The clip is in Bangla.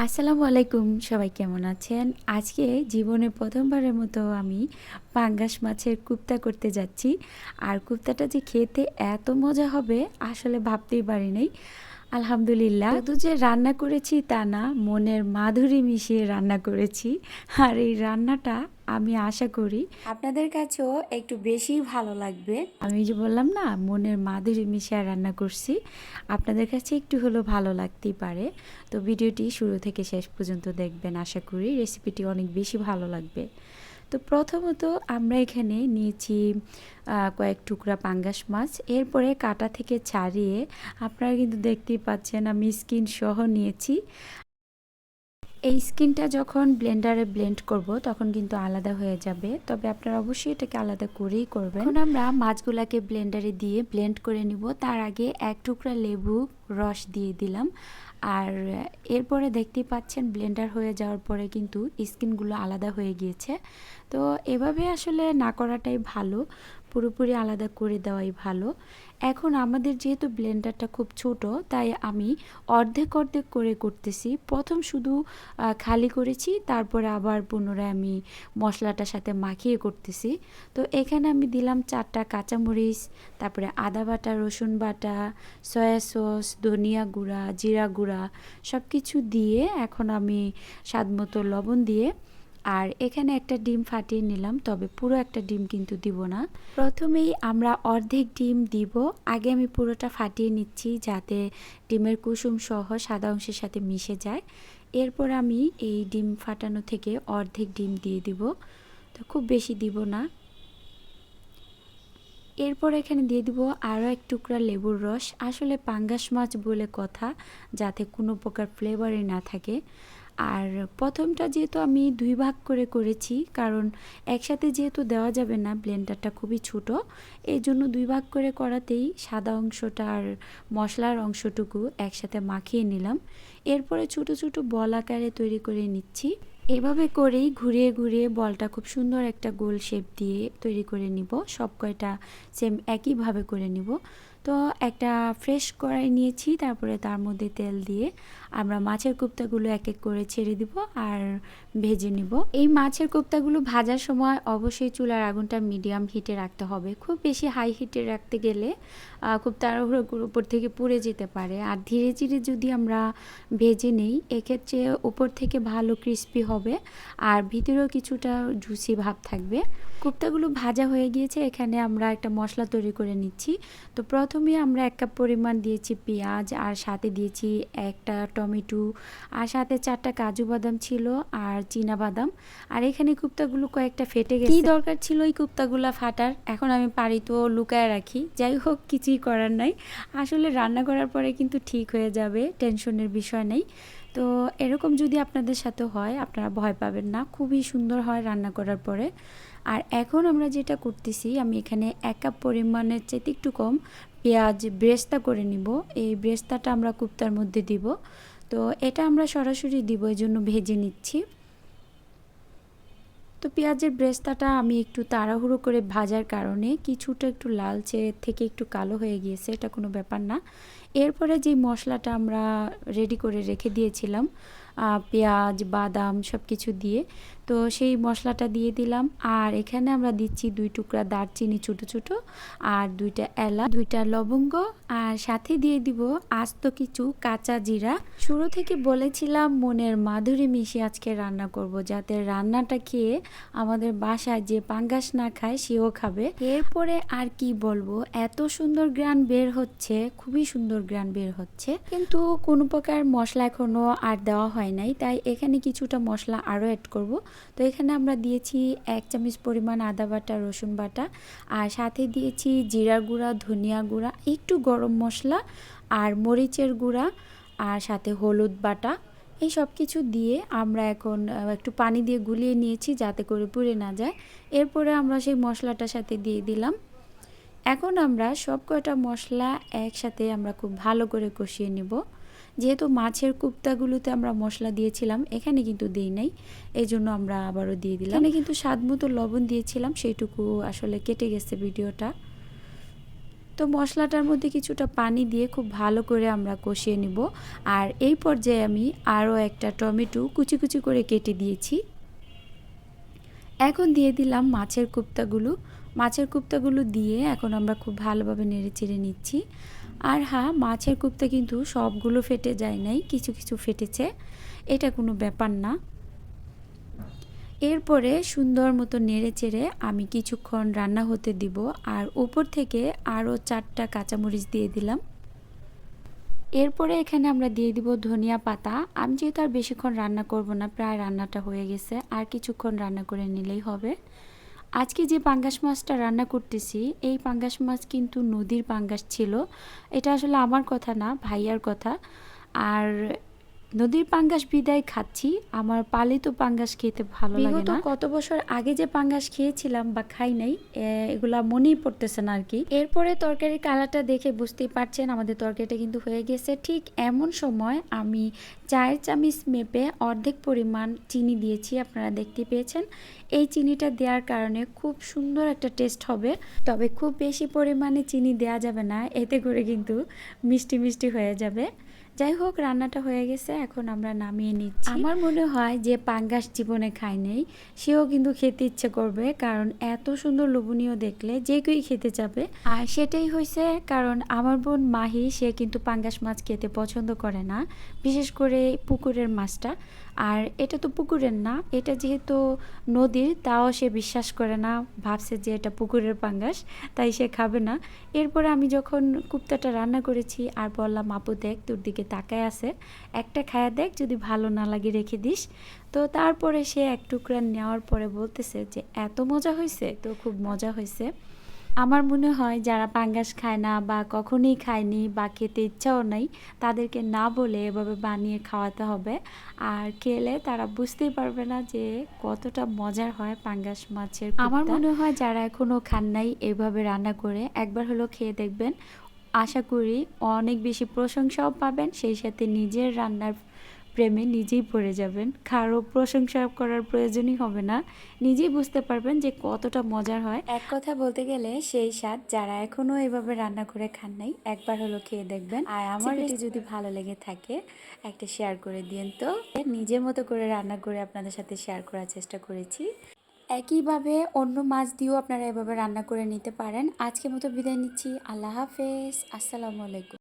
আসসালামু আলাইকুম, সবাই কেমন আছেন? আজকে জীবনে প্রথমবারের মতো আমি পাঙ্গাস মাছের কুপ্তা করতে যাচ্ছি। আর কুপ্তাটা যে খেতে এত মজা হবে, আসলে ভাবতেই পারি নাই। আলহামদুলিল্লাহ শুধু যে রান্না করেছি তা না, মনের মাধুরী মিশিয়ে রান্না করেছি। আর এই রান্নাটা আমি আশা করি। আপনাদের কাছেও একটু বেশি ভালো লাগবে। আমি যে বললাম না মনের মাধুরী মিশিয়ে রান্না করছি। আপনাদের কাছে একটু হলেও ভালো লাগতেই পারে। তো ভিডিওটি শুরু থেকে শেষ পর্যন্ত দেখবেন আশা করি। রেসিপিটি অনেক বেশি ভালো লাগবে। তো প্রথমত আমরা এখানে নিয়েছি কয়েক টুকরা পাঙ্গাস মাছ। এরপরে কাটা থেকে ছাড়িয়ে আপনারা কিন্তু দেখতেই পাচ্ছেন আমি স্কিন সহ নিয়েছি। এই স্কিনটা যখন ব্লেন্ডারে ব্লেন্ড করব, তখন কিন্তু আলাদা হয়ে যাবে। তবে আপনারা অবশ্যই এটাকে আলাদা করেই করবেন। এখন আমরা মাছগুলাকে ব্লেন্ডারে দিয়ে ব্লেন্ড করে নিব। তার আগে এক টুকরা লেবু রস দিয়ে দিলাম। আর এরপরে দেখতেই পাচ্ছেন, ব্লেন্ডার হয়ে যাওয়ার পরে কিন্তু স্কিনগুলো আলাদা হয়ে গিয়েছে। তো এভাবে আসলে না করাটাই ভালো। পুরোপুরি আলাদা করে দেওয়াই ভালো। এখন আমাদের যেহেতু ব্লেন্ডারটা খুব ছোট, তাই আমি অর্ধেক অর্ধেক করে করতেছি। প্রথম শুধু খালি করেছি, তারপরে আবার পুনরায় আমি মশলাটার সাথে মাখিয়ে করতেছি। তো এখানে আমি দিলাম চারটা কাঁচামরিচ, তারপরে আদা বাটা, রসুন বাটা, সয়া সস, ধনিয়া গুঁড়া, জিরা গুঁড়া সব কিছু দিয়ে এখন আমি স্বাদ মতো লবণ দিয়ে আর এখানে একটা ডিম ফাটিয়ে নিলাম, তবে পুরো একটা ডিম কিন্তু দিব না। প্রথমেই আমরা অর্ধেক ডিম দিব। আগে আমি পুরোটা ফাটিয়ে নিচ্ছি যাতে ডিমের কুসুম সহ সাদা অংশের সাথে মিশে যায়। এরপর আমি এই ডিম ফাটানো থেকে অর্ধেক ডিম দিয়ে দিব। তো খুব বেশি দিব না। এরপর এখানে দিয়ে দিব আরও এক টুকরা লেবুর রস। আসলে পাঙ্গাস মাছ বলে কথা, যাতে কোনো প্রকার ফ্লেভারই না থাকে। আর প্রথমটা যেহেতু আমি দুই ভাগ করে করেছি, কারণ একসাথে যেহেতু দেওয়া যাবে না, ব্লেন্ডারটা খুবই ছোট এই জন্য দুই ভাগ করে করাতেই সাদা অংশটা আর মশলার অংশটুকু একসাথে মাখিয়ে নিলাম। এরপরে ছোট ছোট বল আকারে তৈরি করে নিচ্ছি। এভাবে করেই ঘুরিয়ে ঘুরিয়ে বলটা খুব সুন্দর একটা গোল শেপ দিয়ে তৈরি করে নিব। সব কয়টা সেম একইভাবে করে নিব। তো একটা ফ্রেশ কড়াই নিয়েছি, তারপরে তার মধ্যে তেল দিয়ে আমরা মাছের কোপ্তাগুলো এক এক করে ছেড়ে দিব আর ভেজে নিব। এই মাছের কোপ্তাগুলো ভাজার সময় অবশ্যই চুলার আগুনটা মিডিয়াম হিটে রাখতে হবে। খুব বেশি হাই হিটে রাখতে গেলে খুব তাড়াহুড়ো উপর থেকে পুড়ে যেতে পারে। আর ধীরে ধীরে যদি আমরা ভেজে নেই, এক্ষেত্রে উপর থেকে ভালো ক্রিস্পি হবে আর ভিতরেও কিছুটা জুসি ভাব থাকবে। কোপ্তাগুলো ভাজা হয়ে গিয়েছে, এখানে আমরা একটা মশলা তৈরি করে নিচ্ছি। তো প্রথমে আমরা এক কাপ পরিমাণ দিয়েছি পেঁয়াজ, আর সাথে দিয়েছি একটা টমেটো, আর সাথে চারটা কাজু বাদাম ছিল আর চীনা বাদাম। আর এখানে কুপ্তাগুলো কয়েকটা ফেটে গেছে। কি দরকার ছিল এই কুপ্তাগুলো ফাটার? এখন আমি পারি তো লুকায় রাখি। যাই হোক, কিছুই করার নাই। আসলে রান্না করার পরে কিন্তু ঠিক হয়ে যাবে, টেনশনের বিষয় নেই। তো এরকম যদি আপনাদের সাথে হয়, আপনারা ভয় পাবেন না। খুবই সুন্দর হয় রান্না করার পরে। আর এখন আমরা যেটা করতেছি, আমি এখানে এক কাপ পরিমাণের চেয়ে একটু কম পেঁয়াজ ব্রেস্তা করে নিব। এই ব্রেস্তাটা আমরা কুপ্তার মধ্যে দিব। তো এটা আমরা সরাসরি দিব, এই জন্য ভেজে নিচ্ছি। তো পেঁয়াজের ব্রেস্তাটা আমি একটু তাড়াহুড়ো করে ভাজার কারণে কিছুটা একটু লালচে থেকে একটু কালো হয়ে গিয়েছে, এটা কোনো ব্যাপার না। এরপরে যে মশলাটা আমরা রেডি করে রেখে দিয়েছিলাম পেঁয়াজ, বাদাম সব কিছু দিয়ে তো সেই মশলাটা দিয়ে দিলাম। আর এখানে আমরা দিচ্ছি দুই টুকরা দারচিনি ছোটো ছোটো আর দুইটা এলা দুইটা লবঙ্গ। আর সাথে দিয়ে দিব আস্ত কিছু কাঁচা জিরা। শুরু থেকে বলেছিলাম মনের মাধুরী মিশে আজকে রান্না করব, যাতে রান্নাটা খেয়ে আমাদের বাসায় যে পাঙ্গাস না খায় সেও খাবে। এরপরে আর কি বলব, এত সুন্দর গ্রান বের হচ্ছে, খুবই সুন্দর গ্রান বের হচ্ছে। কিন্তু কোনো প্রকার মশলা এখনও আর দেওয়া হয় নাই, তাই এখানে কিছুটা মশলা আরও অ্যাড করব। তো এখানে আমরা দিয়েছি এক চামচ পরিমাণ আদা বাটা, রসুন বাটা, আর সাথে দিয়েছি জিরা গুঁড়া, ধনিয়া গুঁড়া, একটু গরম মশলা আর মরিচের গুঁড়া আর সাথে হলুদ বাটা। এই সব কিছু দিয়ে আমরা এখন একটু পানি দিয়ে গুলিয়ে নিয়েছি যাতে করে পুড়ে না যায়। এরপরে আমরা সেই মশলাটার সাথে দিয়ে দিলাম। এখন আমরা সব কয়টা মশলা একসাথে আমরা খুব ভালো করে কষিয়ে নেব। যেহেতু মাছের কুপ্তাগুলোতে আমরা মশলা দিয়েছিলাম, এখানে কিন্তু দিই নাই। এই জন্য আমরা আবারও দিয়ে দিলাম। এখানে কিন্তু স্বাদ মতো লবণ দিয়েছিলাম, সেইটুকু আসলে কেটে গেছে ভিডিওটা। তো মশলাটার মধ্যে কিছুটা পানি দিয়ে খুব ভালো করে আমরা কষিয়ে নিব। আর এই পর্যায়ে আমি আরও একটা টমেটো কুচি কুচি করে কেটে দিয়েছি। এখন দিয়ে দিলাম মাছের কুপ্তাগুলো। মাছের কুপ্তাগুলো দিয়ে এখন আমরা খুব ভালোভাবে নেড়ে চেড়ে নিচ্ছি। আর হ্যাঁ মাছের কুপ্তা কিন্তু সবগুলো ফেটে যায় নাই, কিছু কিছু ফেটেছে। এটা কোনো ব্যাপার না। এরপরে সুন্দর মতো নেড়ে চেড়ে আমি কিছুক্ষণ রান্না হতে দিব আর উপর থেকে আরও চারটা কাঁচামরিচ দিয়ে দিলাম। এরপরে এখানে আমরা দিয়ে দিব ধনিয়া পাতা। আমি যেহেতু আর বেশিক্ষণ রান্না করব না, প্রায় রান্নাটা হয়ে গেছে, আর কিছুক্ষণ রান্না করে নিলেই হবে। আজকে যে পাঙ্গাস মাছটা রান্না করতেছি, এই পাঙ্গাস মাছ কিন্তু নদীর পাঙ্গাস ছিল। এটা আসলে আমার কথা না, ভাইয়ার কথা। আর নদীর পাঙ্গাস বিদায় খাচ্ছি। আমার পালিত পাঙ্গাস খেতে ভালো লাগে না। কত বছর আগে যে পাঙ্গাস খেয়েছিলাম বা খাই নাই এগুলা মনেই পড়তেছে না আর কি এরপরে তরকারির কালারটা দেখে বুঝতেই পারছেন আমাদের তরকারিটা কিন্তু হয়ে গেছে। ঠিক এমন সময় আমি চায়ের চামিচ মেপে অর্ধেক পরিমাণ চিনি দিয়েছি আপনারা দেখতে পেয়েছেন। এই চিনিটা দেওয়ার কারণে খুব সুন্দর একটা টেস্ট হবে। তবে খুব বেশি পরিমাণে চিনি দেওয়া যাবে না এতে করে কিন্তু মিষ্টি মিষ্টি হয়ে যাবে। যাই হোক রান্নাটা হয়ে গেছে এখন আমরা নামিয়ে নিচ্ছি। আমার মনে হয় যে পাঙ্গাস জীবনে খায় নেই সেও কিন্তু খেতে ইচ্ছে করবে কারণ এত সুন্দর লোভনীয় দেখলে যে কেউই খেতে চাবে আর সেটাই হয়েছে কারণ আমার বোন মাহি সে কিন্তু পাঙ্গাস মাছ খেতে পছন্দ করে না। বিশেষ করে পুকুরের মাছটা। আর এটা তো পুকুরের না, এটা যেহেতু নদীর, তাও সে বিশ্বাস করে না, ভাবছে যে এটা পুকুরের পাঙ্গাস, তাই সে খাবে না। এরপরে আমি যখন কুপ্তাটা রান্না করেছি, আর বললাম, আপু, দেখ, তোর দিকে তাকায় আছে। একটা খায়া দেখ, যদি ভালো না লাগে রেখে দিস। তো তারপরে সে এক টুকরা নেওয়ার পরে বলতেছে যে, এত মজা হয়েছে তো খুব মজা হয়েছে আমার মনে হয় যারা পাঙ্গাস খায় না বা কখনোই খায়নি বা খেতে ইচ্ছাও নাই তাদেরকে না বলে এভাবে বানিয়ে খাওয়াতে হবে। আর খেলে তারা বুঝতেই পারবে না যে কতটা মজার হয় পাঙ্গাস মাছের আমার মনে হয় যারা এখনও খান নাই এভাবে রান্না করে একবার হলো খেয়ে দেখবেন। আশা করি অনেক বেশি প্রশংসাও পাবেন সেই সাথে নিজের রান্নার প্রেমে নিজেই পড়ে যাবেন। কারও প্রশংসা করার প্রয়োজনই হবে না। নিজেই বুঝতে পারবেন যে কতটা মজার হয়। এক কথা বলতে গেলে সেই স্বাদ যারা এখনও এভাবে রান্না করে খান নাই একবার হলো খেয়ে দেখবেন। আর আমার এটি যদি ভালো লেগে থাকে একটা শেয়ার করে দিন তো। নিজের মতো করে রান্না করে আপনাদের সাথে শেয়ার করার চেষ্টা করেছি। একইভাবে অন্য মাছ দিয়েও আপনারা এভাবে রান্না করে নিতে পারেন। আজকের মতো বিদায় নিচ্ছি। আল্লাহ হাফেজ। আসসালামু আলাইকুম।